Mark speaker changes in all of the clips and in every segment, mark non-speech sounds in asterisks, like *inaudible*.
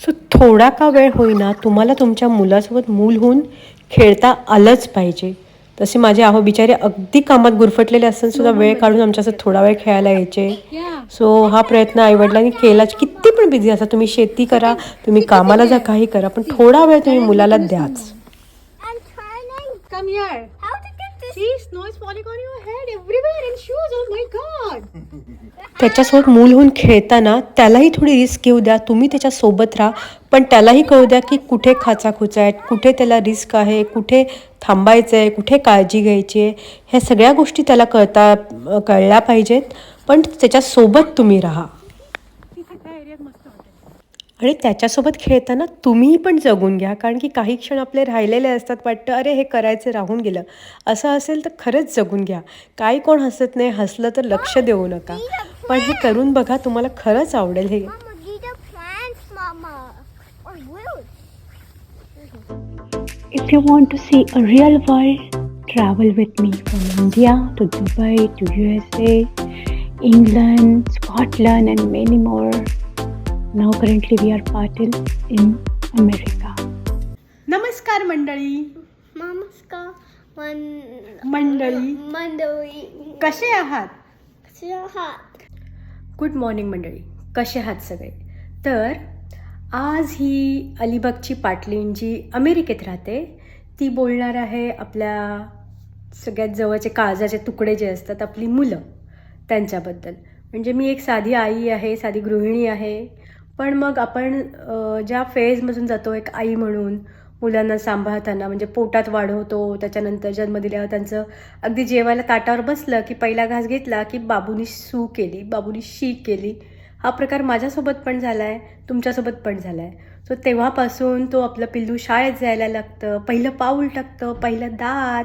Speaker 1: So थोडा का वेळ होईना तुम्हाला तुमच्या मुलासोबत मूल होऊन खेळता आलंच पाहिजे. तसे माझे आहो बिचारे अगदी कामात गुरफटलेले असून सुद्धा वेळ काढून आमच्यासोबत थोडा वेळ खेळायला यायचे. सो हा प्रयत्न आईवडिलांनी केलाच. किती पण बिझी असा तुम्ही शेती करा तुम्ही कामाला जा काही करा पण थोडा वेळ तुम्ही मुलाला द्याच. त्याच्यासोबत मूल होऊन खेळताना त्यालाही थोडी रिस्क घेऊ द्या. तुम्ही त्याच्यासोबत राहा. पण त्यालाही कळू द्या की कुठे खाचाखुचा आहेत कुठे त्याला रिस्क आहे कुठे थांबायचं आहे कुठे काळजी घ्यायची आहे. ह्या सगळ्या गोष्टी त्याला कळता कळल्या पाहिजेत. पण त्याच्यासोबत तुम्ही राहा. आणि त्याच्यासोबत खेळताना तुम्हीही पण जगून घ्या कारण की काही क्षण आपले राहिलेले असतात वाटतं अरे हे करायचं राहून गेलं. असं असेल तर खरंच जगून घ्या. काही कोण हसत नाही हसलं तर लक्ष देऊ नका. पण हे करून बघा तुम्हाला खरंच आवडेल हे.
Speaker 2: If you want to see a real world, travel with me from India to Dubai to USA, England, Scotland, and many more. Now, currently, we are parted in America.
Speaker 1: नमस्कार मंडळी
Speaker 3: one.
Speaker 1: मंडळी
Speaker 3: Monday.
Speaker 1: कसे आहात
Speaker 3: hot.
Speaker 1: Good morning मंडळी कसे आहात सगळे तर आज ही अलिबागची पाटलीन जी अमेरिकेत राहते ती बोलणार आहे आपल्या सगळ्यात जवळचे काळजाचे तुकडे जे असतात आपली मुलं त्यांच्याबद्दल म्हणजे मी एक साधी आई आहे साधी गृहिणी आहे पण मग आपण ज्या फेजमधून जातो एक आई म्हणून मुलांना सांभाळताना म्हणजे पोटात वाढवतो त्याच्यानंतर जन्म दिल्यावर त्यांचं अगदी जेवायला ताटावर बसलं की पहिला घास घेतला की बाबूनी सू केली बाबूनी शी केली. हा प्रकार माझ्यासोबत पण झाला आहे तुमच्यासोबत पण झाला आहे सो तेव्हापासून तो आपलं पिल्लू शाळेत जायला लागतं पहिलं पाऊल टाकतं पहिलं दात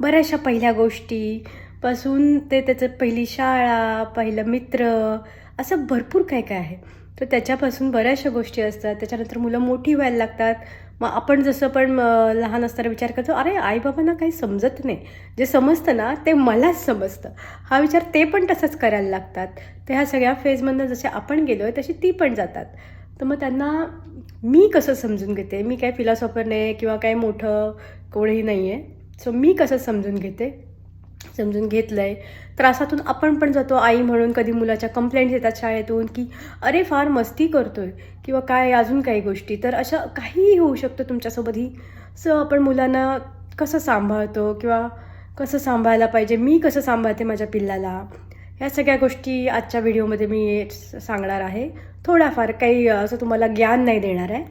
Speaker 1: बऱ्याचशा पहिल्या गोष्टी. पासून ते त्याचं पहिली शाळा पहिलं मित्र असं भरपूर काय काय आहे. तर त्याच्यापासून बऱ्याचशा गोष्टी असतात. त्याच्यानंतर मुलं मोठी व्हायला लागतात. मग आपण जसं पण लहान असताना विचार करतो अरे आईबाबांना काही समजत नाही. जे समजतं ना ते मलाच समजतं. हा विचार ते पण तसंच करायला लागतात. तर ह्या सगळ्या फेजमधनं जसे आपण गेलो आहे तशी ती पण जातात. तर मग त्यांना मी कसं समजून घेते? मी काय फिलॉसॉफर नाही किंवा काय मोठं कोणीही नाही आहे सो मी कसं समजून घेते? समजून घेतलं आहे त्रासातून आपण पण जातो आई म्हणून कधी मुलाच्या कंप्लेंट्स येतात शाळेतून की अरे फार मस्ती करतोय किंवा काय अजून काही गोष्टी? तर अशा काहीही होऊ शकतं तुमच्यासोबतही सो आपण मुलांना कसं सांभाळतो किंवा कसं सांभाळायला पाहिजे? मी कसं सांभाळते माझ्या पिल्लाला? ह्या सगळ्या गोष्टी आजच्या व्हिडिओमध्ये मी सांगणार आहे. थोडाफार काही असं तुम्हाला ज्ञान नाही देणार आहे.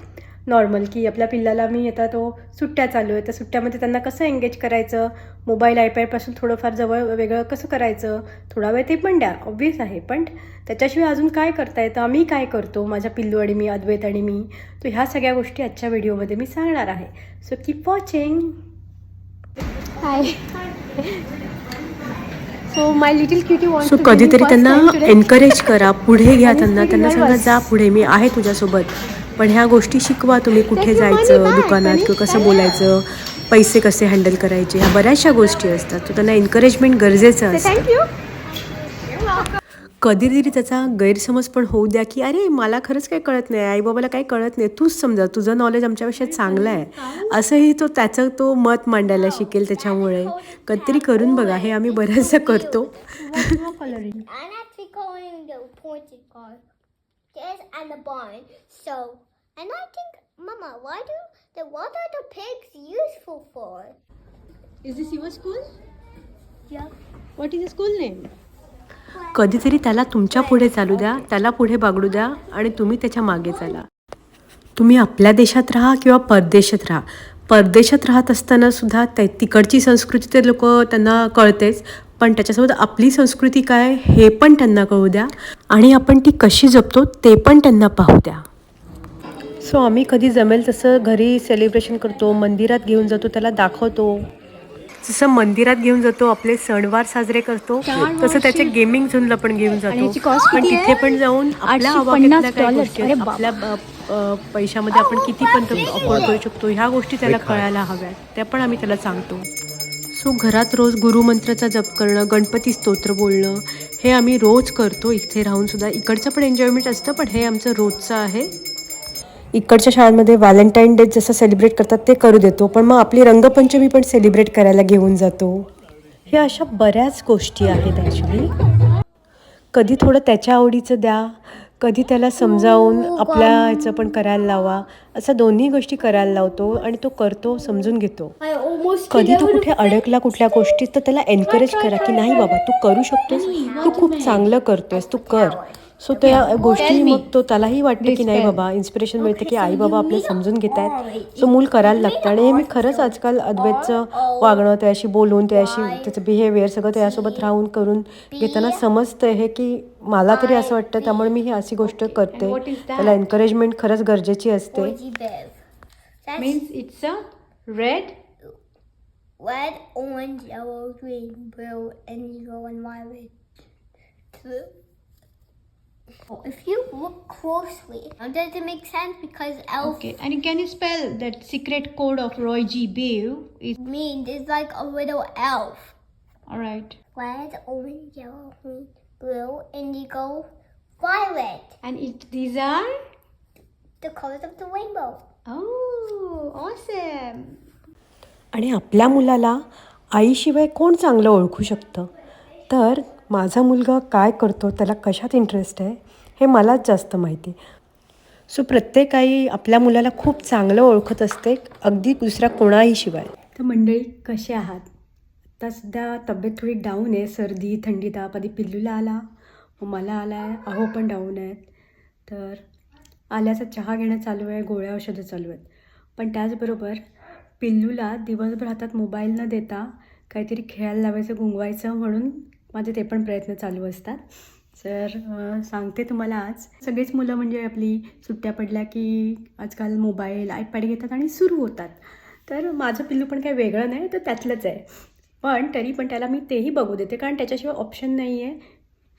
Speaker 1: नॉर्मल की आपल्या पिल्लाला मी आता तो सुट्ट्या चालू आहे तर सुट्ट्यामध्ये त्यांना कसं एंगेज करायचं? मोबाईल आयपॅडपासून थोडंफार जवळ वेगळं कसं करायचं? थोडा वेळ ते पण द्या ऑब्विस आहे. पण त्याच्याशिवाय अजून काय करता येतं? आम्ही काय करतो? माझ्या पिल्लू आणि मी अद्वैत आणि मी. तर ह्या सगळ्या गोष्टी आजच्या व्हिडिओमध्ये मी सांगणार आहे. So keep watching
Speaker 4: my little cutie wants
Speaker 1: so कधीतरी त्यांना. एनकरेज करा पुढे घ्या त्यांना. त्यांना सांगा. जा पुढे मी आहे तुझ्यासोबत. पण ह्या गोष्टी शिकवा तुम्ही कुठे जायचं दुकानात. किंवा कसं. बोलायचं पैसे कसे हँडल करायचे ह्या बऱ्याचशा गोष्टी असतात. तर त्यांना एनकरेजमेंट गरजेचं असतं. कधीतरी त्याचा गैरसमज पण होऊ द्या की अरे मला खरंच काही कळत नाही. आईबाबाला काही कळत नाही. तूच समजा तुझं नॉलेज आमच्यापेक्षा चांगलं आहे. असंही तो त्याचं तो मत मांडायला शिकेल त्याच्यामुळे. कधीतरी करून बघा हे आम्ही बऱ्याचदा करतो.
Speaker 3: Yes, and the barn. So, and I think, Mama, why do the what are the pigs useful for?
Speaker 4: Is this your school?
Speaker 3: Yeah.
Speaker 4: What is the school name?
Speaker 1: कधीतरी त्याला तुमच्यापुढे चालू द्या त्याला पुढे बागडू द्या आणि तुम्ही त्याच्यामागे चाला तुम्ही आपल्या देशात राहा किंवा परदेशात राहा परदेशात राहत असताना सुद्धा ते तिकडची संस्कृती ते लोक त्यांना कळतेच पण त्याच्यासोबत आपली संस्कृती काय हे पण त्यांना कळू द्या आणि आपण ती कशी जपतो ते पण त्यांना पाहू द्या. सो आम्ही कधी जमेल तसं घरी सेलिब्रेशन करतो मंदिरात घेऊन जातो त्याला दाखवतो. जसं मंदिरात घेऊन जातो आपले सणवार साजरे करतो तसं त्याचे गेमिंग झोनला पण घेऊन जातो. पण? तिथे पण जाऊन आपल्या. आपल्या पैशामध्ये आपण किती पण अफोर्ड करू शकतो. ह्या गोष्टी त्याला कळायला हव्यात. त्या पण आम्ही त्याला सांगतो. सो घरात रोज गुरुमंत्राचा जप करणं गणपती स्तोत्र बोलणं हे आम्ही रोज करतो इथे राहून सुद्धा. इकडचं पण एन्जॉयमेंट असतं पण हे आमचं रोजचं आहे. इकडच्या शाळांमध्ये व्हॅलेंटाईन डे जसं सेलिब्रेट करतात ते करू देतो. पण मग आपली रंगपंचमी पण सेलिब्रेट करायला घेऊन जातो. हे अशा बऱ्याच गोष्टी आहेत ॲक्च्युली कधी थोडं त्याच्या आवडीचं द्या कधी त्याला समजावून आपल्या ह्याचं पण करायला लावा. असं दोन्ही गोष्टी करायला लावतो आणि तो करतो समजून घेतो. कधी तो कुठे अडकला कुठल्या गोष्टीत तर त्याला एनकरेज करा की नाही बाबा तू करू शकतोस. तू खूप चांगलं करतोयस तू कर. सो त्या गोष्टी मग तो त्यालाही वाटते की नाही बाबा इन्स्पिरेशन मिळते की आई बाबा आपले समजून घेत आहेत. सो मूल करायला लागतं. आणि हे मी खरंच आजकाल अद्वैतचं वागणं त्याशी बोलून त्याशी त्याचं बिहेवियर सगळं त्यासोबत राहून करून घेताना समजतं हे की मला तरी असं वाटतं. त्यामुळे मी ही अशी गोष्ट करते? त्याला एनकरेजमेंट खरंच गरजेची असते.
Speaker 3: That's
Speaker 4: Means it's a red.
Speaker 3: orange, yellow, green, blue, and violet. True. Oh, If you look closely, now does it make sense? Because elf
Speaker 4: Okay. And can you spell that secret code of Roy G. Biv? Is
Speaker 3: means it's like a little elf.
Speaker 4: all right.
Speaker 3: Red, orange, yellow, green, blue, indigo, violet.
Speaker 4: And it, these are.
Speaker 3: The colors of the rainbow.
Speaker 4: Oh, awesome.
Speaker 1: आणि आपल्या मुलाला आईशिवाय कोण चांगलं ओळखू शकतं तर माझा मुलगा काय करतो त्याला कशात इंटरेस्ट आहे हे मलाच जास्त माहिती. सो प्रत्येक आई आपल्या मुलाला खूप चांगलं ओळखत असते अगदी दुसऱ्या कोणाही शिवाय. तर मंडळी कसे आहात? आता सध्या तब्येत थोडी डाऊन आहे सर्दी थंडी ताप आधी पिल्लूला आला मला आला आहे अहो पण डाऊन आहेत. तर आल्याचा चहा घेणं चालू आहे गोळ्या औषधं चालू आहेत. पण त्याचबरोबर पिल्लूला दिवसभर हातात मोबाईल न देता काहीतरी खेळायला लावायचं गुंगवायचं म्हणून माझे ते पण प्रयत्न चालू असतात. तर सांगते तुम्हाला आज. सगळीच मुलं म्हणजे आपली सुट्ट्या पडल्या की आजकाल मोबाईल आयपॅड घेतात आणि सुरू होतात. तर माझं पिल्लू पण काही वेगळं नाही तर त्यातलंच आहे. पण तरी पण त्याला मी तेही बघू देते कारण त्याच्याशिवाय ऑप्शन नाही आहे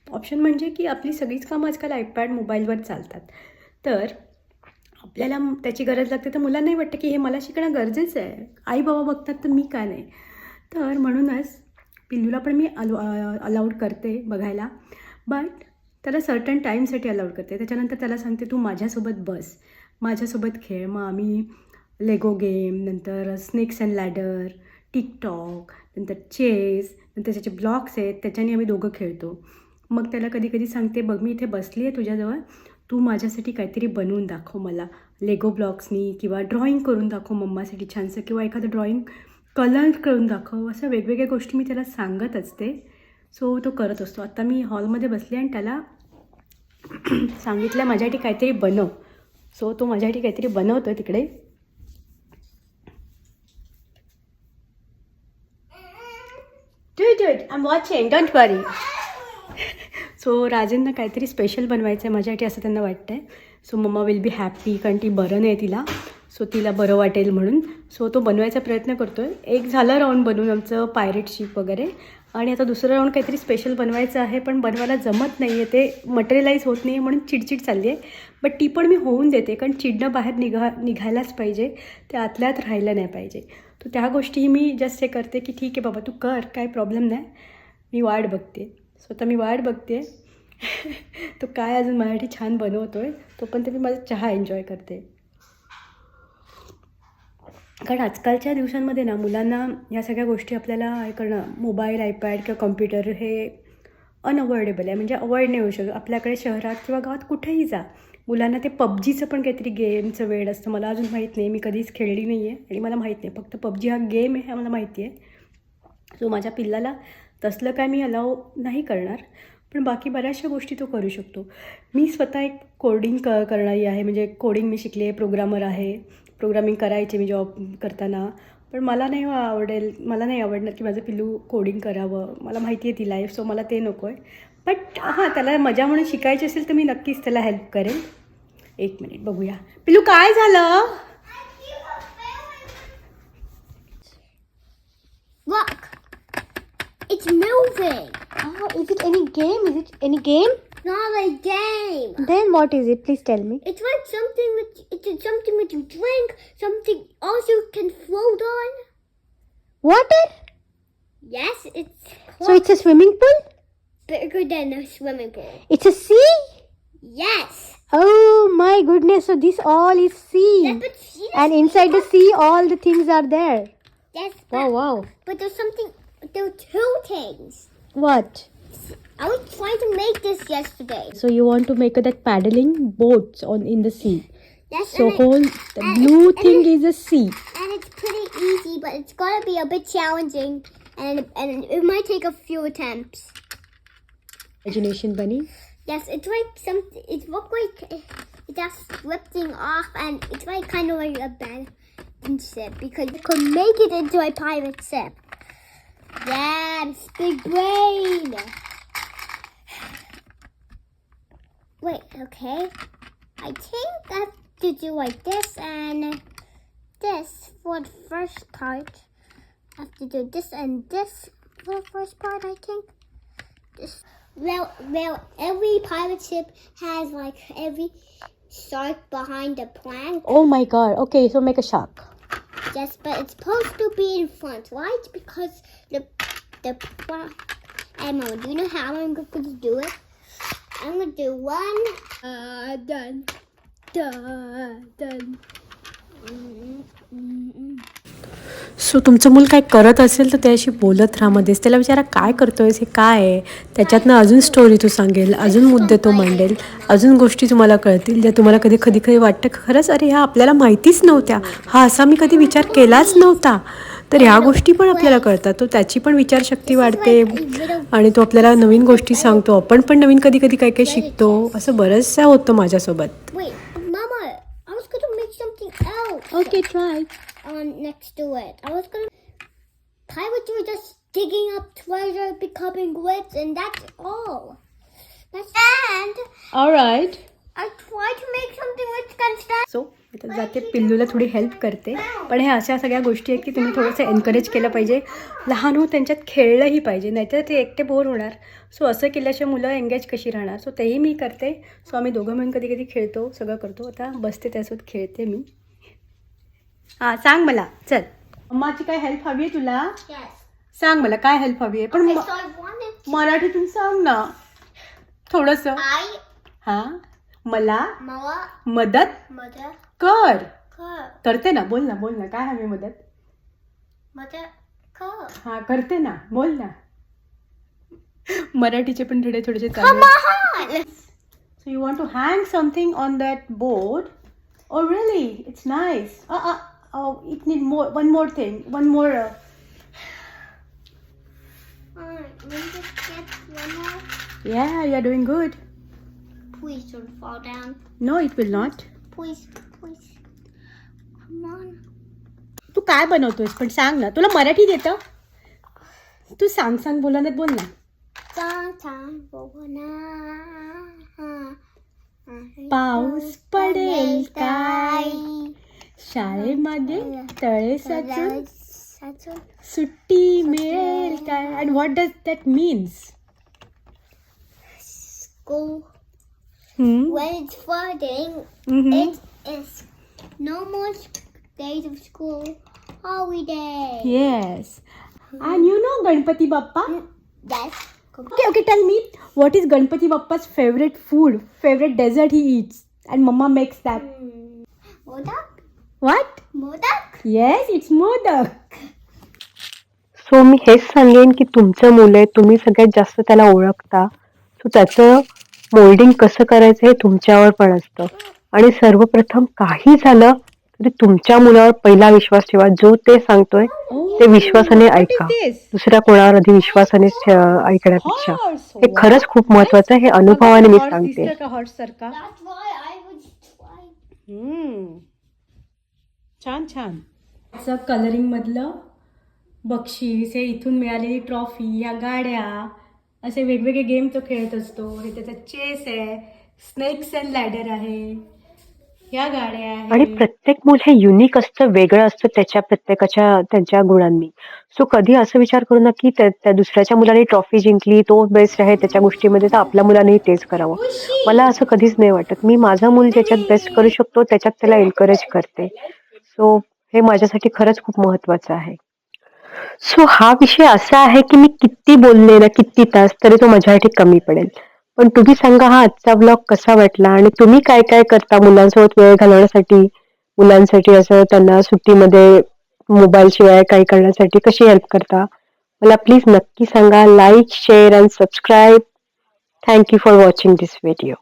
Speaker 1: ऑप्शन म्हणजे की आपली सगळीच कामं आजकाल आयपॅड मोबाईलवर चालतात. तर आपल्याला त्याची गरज लागते तर मुलांनाही वाटतं की हे मला शिकणं गरजेचं आहे. आई बाबा बघतात तर मी का नाही? तर म्हणूनच पिल्लूला पण मी अलो अलाउड करते बघायला. बट त्याला सर्टन टाईमसाठी अलाउड करते. त्याच्यानंतर त्याला सांगते तू माझ्यासोबत बस. माझ्यासोबत खेळ. मग आम्ही लेगो गेम नंतर स्नेक्स अँड लॅडर टिकटॉक नंतर चेस नंतर त्याचे ब्लॉक्स आहेत त्याच्याने आम्ही दोघं खेळतो. मग त्याला कधी कधी सांगते बघ मी इथे बसली आहे तुझ्याजवळ. तू माझ्यासाठी काहीतरी बनवून दाखव मला. लेगो ब्लॉक्सनी किंवा ड्रॉईंग करून दाखव मम्मासाठी छानसं किंवा एखादं ड्रॉईंग कलर करून दाखव. अशा वेगवेगळ्या गोष्टी मी त्याला सांगत असते. सो तो करत असतो. आता मी हॉलमध्ये बसले आणि त्याला *clears throat* सांगितलं माझ्यासाठी काहीतरी बनव. सो तो माझ्यासाठी काहीतरी बनवतो तिकडे. Do it, do it. I'm watching. So राजेंना काहीतरी स्पेशल बनवायचं आहे माझ्यासाठी असं त्यांना वाटतं आहे so mama will be happy कारण ती बरं नाही तिला. सो तिला बरं वाटेल म्हणून. सो तो बनवायचा प्रयत्न करतो आहे एक झालं राऊंड बनवून आमचं पायरेट शिप वगैरे. आणि आता दुसरं राऊंड काहीतरी स्पेशल बनवायचं आहे पण बनवायला जमत नाही आहे ते मटेरियलाईज होत नाही आहे म्हणून चिडचिड चालली आहे बट ती पण मी होऊन देते कारण चिडणं बाहेर निघा निघायलाच पाहिजे. ते आतल्यात राहिलं नाही पाहिजे. तर त्या गोष्टी मी जस्ट हे करते की ठीक आहे बाबा तू कर काय प्रॉब्लेम नाही. मी वाट बघते. सो आता मी वाट बघते. *laughs* तो काय अजून माझ्यासाठी छान बनवतो आहे तो पण ते मी माझा चहा एन्जॉय करते. कारण आजकालच्या दिवसांमध्ये ना मुलांना ह्या सगळ्या गोष्टी आपल्याला हे करणं मोबाईल आयपॅड किंवा कम्प्युटर हे अनअवॉइडेबल आहे. म्हणजे अवॉइड नाही होऊ शकत. आपल्याकडे शहरात किंवा गावात कुठेही जा. मुलांना ते पबजीचं पण काहीतरी गेमचं वेळ असतं. मला अजून माहीत नाही. मी कधीच खेळली नाही आहे आणि मला माहीत नाही. फक्त पबजी हा गेम आहे हे मला माहिती आहे. सो माझ्या पिल्लाला तसलं काय मी अलाव नाही करणार. पण बाकी बऱ्याचशा गोष्टी तो करू शकतो. मी स्वतः एक कोडिंग क करणारी आहे. म्हणजे कोडिंग मी शिकले प्रोग्रामर आहे. प्रोग्रामिंग करायचे मी जॉब करताना पण मला नाही आवडेल मला नाही आवडणार की माझं पिल्लू कोडिंग करावं मला माहिती आहे ती लाईफ सो मला ते नको आहे बट हां त्याला मजा म्हणून शिकायची असेल तर मी नक्कीच त्याला हेल्प करेन एक मिनिट बघूया पिल्लू काय झालं
Speaker 3: Look! It's moving!
Speaker 4: Oh, is it any game? Is it any game?
Speaker 3: Not a game!
Speaker 4: Then what is it? Please tell me.
Speaker 3: It's like something that it's something that you drink, something also can float on.
Speaker 4: Water?
Speaker 3: Yes, it's
Speaker 4: So it's a swimming pool?
Speaker 3: bigger than a swimming pool.
Speaker 4: It's a sea?
Speaker 3: Yes.
Speaker 4: Oh my goodness, so this all is sea.
Speaker 3: Yes, but see,
Speaker 4: And inside the sea, all the things are there.
Speaker 3: yes, but,
Speaker 4: Wow, wow.
Speaker 3: but there's something. There are two things.
Speaker 4: What?
Speaker 3: I was trying to make this yesterday.
Speaker 4: So you want to make that paddling boats on in the sea.
Speaker 3: Yes,
Speaker 4: So
Speaker 3: it-
Speaker 4: whole the blue thing is a sea.
Speaker 3: and it's pretty easy, but it's gonna be a bit challenging, and and it might take a few attempts.
Speaker 4: Imagination bunny.
Speaker 3: Yes, it's like some. It look like it's just lifting off, and it's like kind of like a bad ship because you could make it into a pirate ship. Yes, big brain. Wait, okay. I think I have to do like this and this for the first part. I have to do this and this for the first part, I think. This. Well, well, every pirate ship has like every shark behind the plank.
Speaker 4: Oh my god. Okay, so make a shark.
Speaker 3: Yes, but it's supposed to be in front, right? Because the the plank. Hey, Mama, do you know how I'm going to do it? I'm gonna do one. Uh, done. Done. Done. Mm, mm, mm.
Speaker 1: So तुमचं मूल काय करत असेल तर त्याशी बोलत राहा मध्येच त्याला विचारा काय करतोयस हे काय आहे त्याच्यातनं अजून स्टोरी तू सांगेल अजून मुद्दे तो मांडेल अजून गोष्टी तुम्हाला कळतील ज्या तुम्हाला कधी कधी कधी वाटतं खरंच अरे ह्या आपल्याला माहितीच नव्हत्या हा असा मी कधी विचार केलाच नव्हता तर ह्या गोष्टी पण आपल्याला कळतात तो त्याची पण विचारशक्ती वाढते आणि तो आपल्याला नवीन गोष्टी सांगतो आपण पण नवीन कधी कधी काय काय शिकतो असं बरंचसं होतं माझ्यासोबत
Speaker 3: Wait, Mama, I was gonna make something else.
Speaker 4: Okay, try.
Speaker 3: on next to it. I was gonna. Pirates were just digging up treasure, becoming rich, and that's all. That's and
Speaker 4: Alright.
Speaker 3: I tried to make something which can stand.
Speaker 1: So आता जाते पिल्लूला थोडी help करते. पण ह्या अशा सगळ्या गोष्टी आहेत की तुम्ही थोडंसं एनकरेज केलं पाहिजे. लहान हो त्यांच्यात खेळलंही पाहिजे नाहीतर ते एकटे बोर होणार. सो असं केल्याशिवाय मुलं एंगेज कशी राहणार? सो तेही मी करते. सो आम्ही दोघं मिळून कधी कधी खेळतो सगळं करतो. आता बसते त्यासोबत खेळते मी. हां सांग मला. चल. मम्माची काय हेल्प हवी आहे तुला. सांग मला काय हेल्प हवी आहे? पण. मराठीतून सांग ना. थोडंसं. हां? मला
Speaker 3: Mama,
Speaker 1: मदत.
Speaker 3: Mother,
Speaker 1: कर.
Speaker 3: car,
Speaker 1: करते ना बोल ना बोल ना काय हवी मदत?
Speaker 3: mother, car.
Speaker 1: हा करते ना बोल ना. मराठीचे पण थोडे थोडेसे
Speaker 3: Come on.
Speaker 1: So you want to hang something on that board oh really it's nice it need more one more thing one more
Speaker 3: Alright, let me just get one more.
Speaker 1: Yeah you are doing good
Speaker 3: Please don't fall down.
Speaker 1: No it will not
Speaker 3: Please,
Speaker 1: तू काय बनवतोयस? पण सांग ना. तुला मराठीत येतं तू सांग सांग बोलण्यात बोल ना. पाऊस पडेल काय? शाळेमध्ये तळे साचून सुट्टी मिळेल काय? And what does that means
Speaker 3: School. when it's flooding, it is no more days of school. Holiday.
Speaker 1: Yes and you know Ganpati Bappa
Speaker 3: Yes.
Speaker 1: Okay okay tell me what is Ganpati Bappa's favourite food favourite dessert he it's and mama makes that
Speaker 3: Modak.
Speaker 1: What
Speaker 3: Modak.
Speaker 1: Yes it's modak
Speaker 2: so मी हेच सांगेन की तुमचं मुलं आहे तुम्ही सगळ्यात जास्त त्याला ओळखता सो त्याचं मोल्डिंग कसं करायचं हे तुमच्यावर पण असतं आणि सर्वप्रथम काही झालं तरी तुमच्या मुलावर पहिला विश्वास ठेवा. जो ते सांगतोय ते विश्वासाने ऐका. दुसऱ्या कोणावर आधी विश्वासाने ऐकण्यापेक्षा. हे खरंच खूप महत्वाचं आहे हे अनुभवाने मी सांगते.
Speaker 1: छान छान. असं कलरिंग मधलं बक्षीस हे इथून मिळालेली ट्रॉफी ह्या गाड्या असे वेगवेगळे गेम तो खेळत असतो. हे त्याचा चेस आहे स्नेक्स अँड लॅडर आहे. ह्या गाड्या
Speaker 2: आणि
Speaker 1: आहेत
Speaker 2: प्रत्येक मूल हे युनिक असतं वेगळं असतं त्याच्या प्रत्येकाच्या त्यांच्या गुणांनी. सो कधी असं विचार करू नका की त्या त्या दुसऱ्याच्या मुलाने ट्रॉफी जिंकली तो बेस्ट आहे त्याच्या गोष्टीमध्ये तर आपल्या मुलानेही तेच करावं. मला असं कधीच नाही वाटत. मी माझा मूल ज्याच्यात बेस्ट करू शकतो त्याच्यात त्याला एनकरेज करते. सो हे माझ्यासाठी खरंच खूप महत्वाचं आहे. सो हा विषय असा आहे की मी किती बोलले ना किती तास तरी तो माझ्यासाठी कमी पडेल. पण तुम्ही सांगा हा आजचा ब्लॉग कसा वाटला? आणि तुम्ही काय काय करता मुलांसोबत वेळ घालवण्यासाठी? मुलांसाठी असं त्यांना सुट्टीमध्ये मोबाईल शिवाय काही करण्यासाठी कशी हेल्प करता? मला प्लीज नक्की सांगा. Like share and subscribe thank you for watching this video